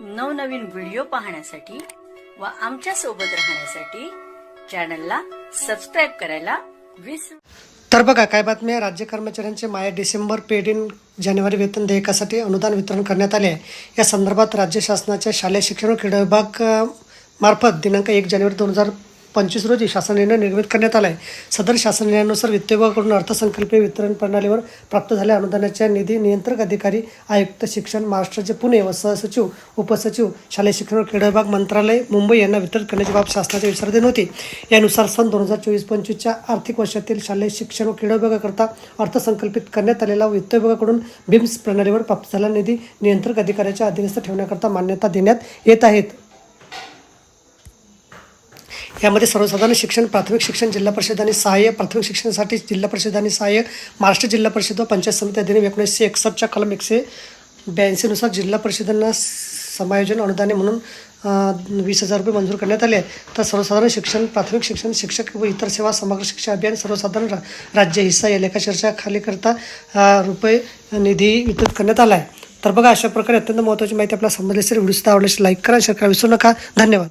नवनवीन व्हिडिओ पाहण्यासाठी व आमच्यासोबत राहण्यासाठी चॅनलला सबस्क्राईब करायला विसरू तर बघा काय बातमी आहे? राज्य कर्मचाऱ्यांचे माया डिसेंबर पेड इन जानेवारी वेतन देयकासाठी अनुदान वितरण करण्यात आले आहे. या संदर्भात राज्य शासनाच्या शालेय शिक्षण क्रीडा विभाग मार्फत दिनांक एक जानेवारी दोन हजार पंचवीस रोजी शासन निर्णय निर्मित करण्यात आला आहे सदर शासन निर्णयानुसार वित्त विभागाकडून अर्थसंकल्पीय वितरण प्रणालीवर प्राप्त झालेल्या अनुदानाच्या निधी नियंत्रक अधिकारी आयुक्त शिक्षण महाराष्ट्राचे पुणे व सहसचिव उपसचिव शालेय शिक्षण व क्रीडा विभाग मंत्रालय मुंबई यांना वितरित करण्याची बाब शासनाच्या विसर्जन होती. यानुसार सन दोन हजार चोवीस पंचवीसच्या आर्थिक वर्षातील शालेय शिक्षण व क्रीडा विभागाकरता अर्थसंकल्पित करण्यात आलेला वित्त विभागाकडून बिम्स प्रणालीवर प्राप्त झालेला निधी नियंत्रक अधिकाऱ्याच्या अधीनस्थ ठेवण्याकरता मान्यता देण्यात येत आहेत यामध्ये सर्वसाधारण शिक्षण प्राथमिक शिक्षण जिल्हा परिषद आणि सहाय्य. प्राथमिक शिक्षणासाठी जिल्हा परिषद आणि सहाय्य महाराष्ट्र जिल्हा परिषद व पंचायत समिती अधिनियम एकोणीसशे एकसष्टच्या कलम एकशे ब्याऐंशीनुसार जिल्हा परिषदांना समायोजन अनुदाने म्हणून वीस हजार रुपये मंजूर करण्यात आले आहेत. तर सर्वसाधारण शिक्षण प्राथमिक शिक्षण शिक्षक व इतर सेवा समग्र शिक्षा अभियान सर्वसाधारण रा राज्य हिस्सा या लेखाचर्चा खाली करता रुपये निधी वितरित करण्यात आला आहे. तर बघा अशा प्रकारे अत्यंत महत्त्वाची माहिती आपल्याला समजली असेल व्हिडिओ आवडल्यास लाईक करा शेअर करा विसरू नका. धन्यवाद.